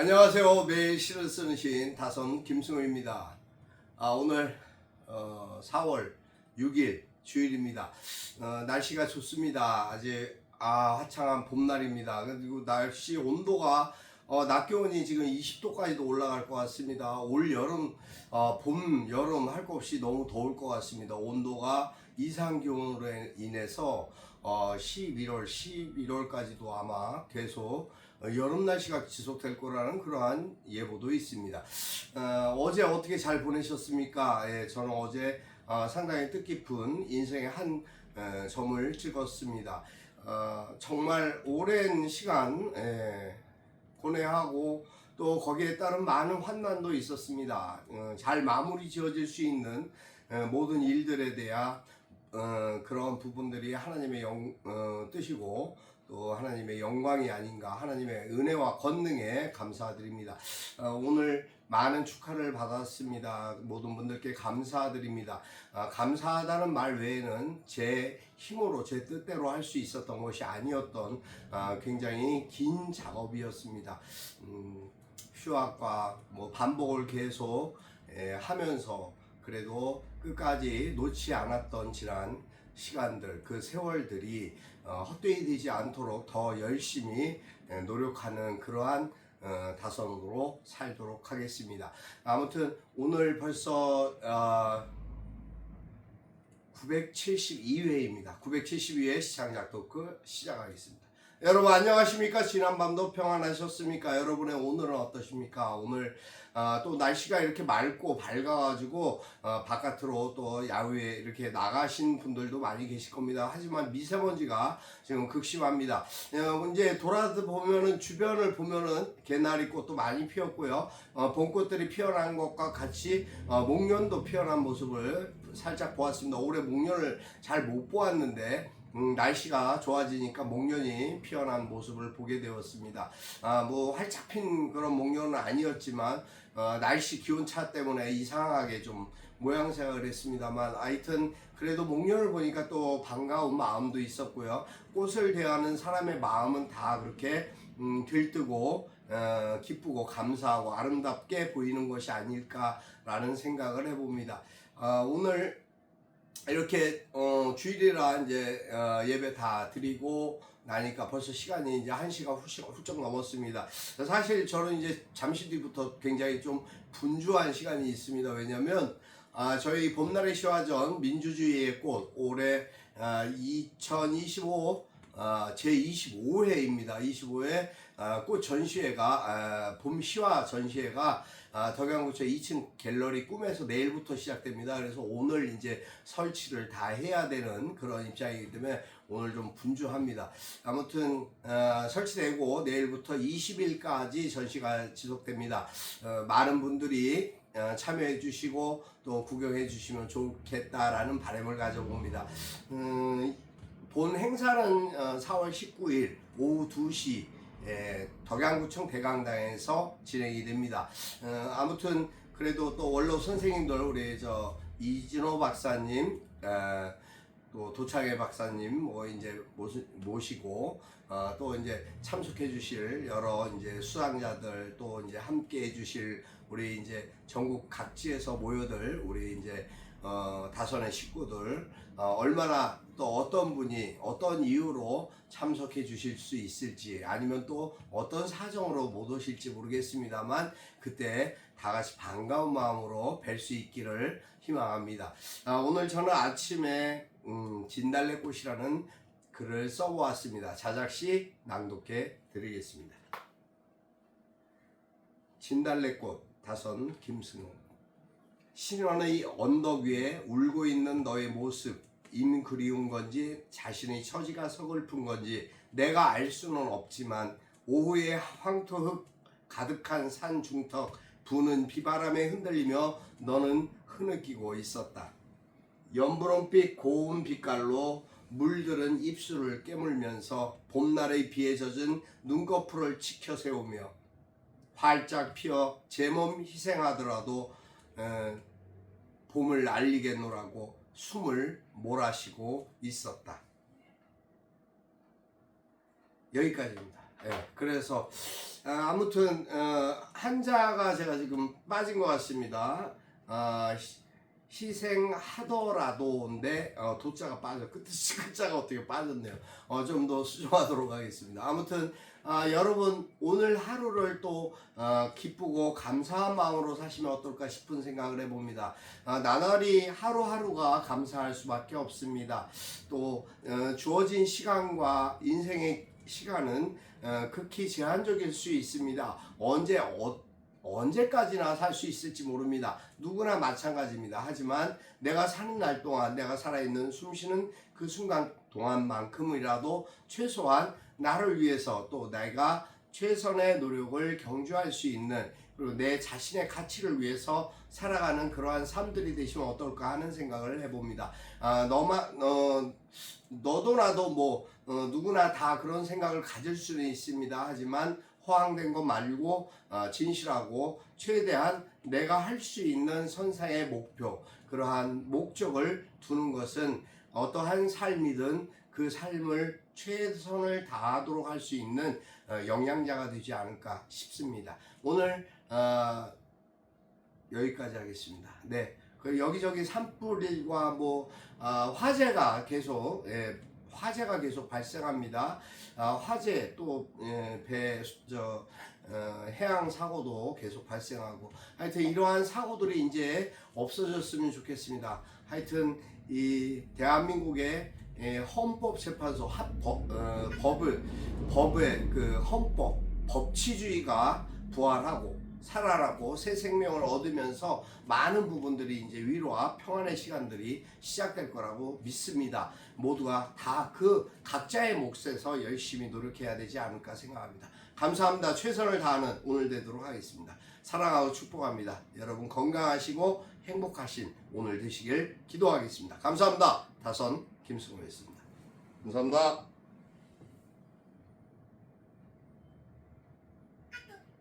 안녕하세요. 매일 시를 쓰는 시인 다선 김승우입니다. 아, 오늘 어, 4월 6일 주일입니다. 어, 날씨가 좋습니다. 아직 아, 화창한 봄날입니다. 그리고 날씨 온도가 어, 낮 기온이 지금 20도까지도 올라갈 것 같습니다. 올 여름, 어, 봄, 여름 할 것 없이 너무 더울 것 같습니다. 온도가 이상 기온으로 인해서 어, 11월, 11월까지도 아마 계속 어, 여름 날씨가 지속될 거라는 그러한 예보도 있습니다. 어, 제 어떻게 잘 보내셨습니까? 예, 저는 어제 어, 상당히 뜻깊은 인생의 한 어, 점을 찍었습니다. 어, 정말 오랜 시간 예, 고뇌하고 또 거기에 따른 많은 환난도 있었습니다. 어, 잘 마무리 지어질 수 있는 어, 모든 일들에 대한 어, 그런 부분들이 하나님의 영, 어, 뜻이고 또 하나님의 영광이 아닌가 하나님의 은혜와 권능에 감사드립니다. 어, 오늘 많은 축하를 받았습니다. 모든 분들께 감사드립니다. 아, 감사하다는 말 외에는 제 힘으로 제 뜻대로 할 수 있었던 것이 아니었던 아, 굉장히 긴 작업이었습니다. 음, 휴학과 뭐 반복을 계속 예, 하면서 그래도 끝까지 놓지 않았던 지난 시간들, 그 세월들이 어, 헛되이 되지 않도록 더 열심히 예, 노력하는 그러한 어, 다성으로 살도록 하겠습니다. 아무튼 오늘 벌써 어, 972회입니다. 972회 시장작 토크 시작하겠습니다. 여러분 안녕하십니까? 지난밤도 평안하셨습니까? 여러분의 오늘은 어떠십니까? 오늘 어, 또 날씨가 이렇게 맑고 밝아가지고 어, 바깥으로 또 야외에 이렇게 나가신 분들도 많이 계실 겁니다. 하지만 미세먼지가 지금 극심합니다. 어, 이제 돌아보면은 주변을 보면은 개나리 꽃도 많이 피었고요. 어, 봄꽃들이 피어난 것과 같이 어, 목련도 피어난 모습을 살짝 보았습니다. 올해 목련을 잘 못 보았는데 음, 날씨가 좋아지니까 목련이 피어난 모습을 보게 되었습니다. 아, 뭐 활짝 핀 그런 목련은 아니었지만 어, 날씨 기온차 때문에 이상하게 좀 모양새가 그랬습니다만 하여튼 그래도 목련을 보니까 또 반가운 마음도 있었고요. 꽃을 대하는 사람의 마음은 다 그렇게 음, 들뜨고 어, 기쁘고 감사하고 아름답게 보이는 것이 아닐까라는 생각을 해봅니다. 어, 오늘 이렇게 어, 주일이라 이제 어, 예배 다 드리고 나니까 벌써 시간이 이제 한 시간 훌쩍, 훌쩍 넘었습니다. 사실 저는 이제 잠시 뒤부터 굉장히 좀 분주한 시간이 있습니다. 왜냐면 아, 저희 봄날의 시화전 민주주의의 꽃 올해 아, 2025 아, 제 25회입니다. 25회 아, 꽃 전시회가 아, 봄 시화 전시회가 아, 덕양구청 2층 갤러리 꿈에서 내일부터 시작됩니다. 그래서 오늘 이제 설치를 다 해야 되는 그런 입장이기 때문에 오늘 좀 분주합니다. 아무튼 어, 설치되고 내일부터 20일까지 전시가 지속됩니다. 어, 많은 분들이 어, 참여해 주시고 또 구경해 주시면 좋겠다라는 바람을 가져봅니다. 음, 본 행사는 어, 4월 19일 오후 2시 예, 덕양구청 대강당에서 진행이 됩니다. 어, 아무튼 그래도 또 원로 선생님들 우리 저 이진호 박사님 어, 또 도창의 박사님 뭐 이제 모시- 모시고 어, 또 이제 참석해 주실 여러 이제 수상자들 또 이제 함께 해 주실 우리 이제 전국 각지에서 모여들 우리 이제 어, 다선의 식구들 어, 얼마나 또 어떤 분이 어떤 이유로 참석해 주실 수 있을지 아니면 또 어떤 사정으로 못 오실지 모르겠습니다만 그때 다 같이 반가운 마음으로 뵐 수 있기를 희망합니다. 아, 오늘 저는 아침에 음, 진달래꽃이라는 글을 써보았습니다. 자작시 낭독해 드리겠습니다. 진달래꽃 다선 김승호 신원의 언덕 위에 울고 있는 너의 모습 인 그리운 건지 자신의 처지가 서글픈 건지 내가 알 수는 없지만 오후에 황토흙 가득한 산 중턱 부는 비바람에 흔들리며 너는 흐느끼고 있었다. 연분홍빛 고운 빛깔로 물들은 입술을 깨물면서 봄날의 비에 젖은 눈꺼풀을 치켜 세우며 활짝 피어 제 몸 희생하더라도 어, 봄을 알리겠노라고 숨을 몰아쉬고 있었다. 여기까지입니다. 예, 그래서 아, 아무튼 어, 한자가 제가 지금 빠진 것 같습니다. 아, 시- 희생하더라도인데 어, 도자가 빠져 끝 끝자가 어떻게 빠졌네요. 어, 좀 더 수정하도록 하겠습니다. 아무튼 아, 여러분 오늘 하루를 또 어, 기쁘고 감사한 마음으로 사시면 어떨까 싶은 생각을 해봅니다. 아, 나날이 하루하루가 감사할 수밖에 없습니다. 또 어, 주어진 시간과 인생의 시간은 어, 극히 제한적일 수 있습니다. 언제 어, 언제까지나 살 수 있을지 모릅니다. 누구나 마찬가지입니다. 하지만 내가 사는 날 동안 내가 살아있는 숨 쉬는 그 순간 동안만큼이라도 최소한 나를 위해서 또 내가 최선의 노력을 경주할 수 있는 그리고 내 자신의 가치를 위해서 살아가는 그러한 삶들이 되시면 어떨까 하는 생각을 해봅니다. 아, 너만 어, 너도 나도 뭐 어, 누구나 다 그런 생각을 가질 수는 있습니다. 하지만 허황된 것 말고 어, 진실하고 최대한 내가 할 수 있는 선상의 목표 그러한 목적을 두는 것은 어떠한 삶이든 그 삶을 최선을 다하도록 할 수 있는 어, 영양자가 되지 않을까 싶습니다. 오늘 어, 여기까지 하겠습니다. 네, 그 여기저기 산불과 뭐 아, 화재가 계속 예, 화재가 계속 발생합니다. 아, 화재 또배저 어, 해양 사고도 계속 발생하고 하여튼 이러한 사고들이 이제 없어졌으면 좋겠습니다. 하여튼 이 대한민국의 예, 헌법재판소 합, 법, 어, 법을 법의 그 헌법 법치주의가 부활하고 살아나고 새 생명을 얻으면서 많은 부분들이 이제 위로와 평안의 시간들이 시작될 거라고 믿습니다. 모두가 다 그 각자의 몫에서 열심히 노력해야 되지 않을까 생각합니다. 감사합니다. 최선을 다하는 오늘 되도록 하겠습니다. 사랑하고 축복합니다. 여러분 건강하시고 행복하신 오늘 되시길 기도하겠습니다. 감사합니다. 다선 김승호였습니다. 감사합니다.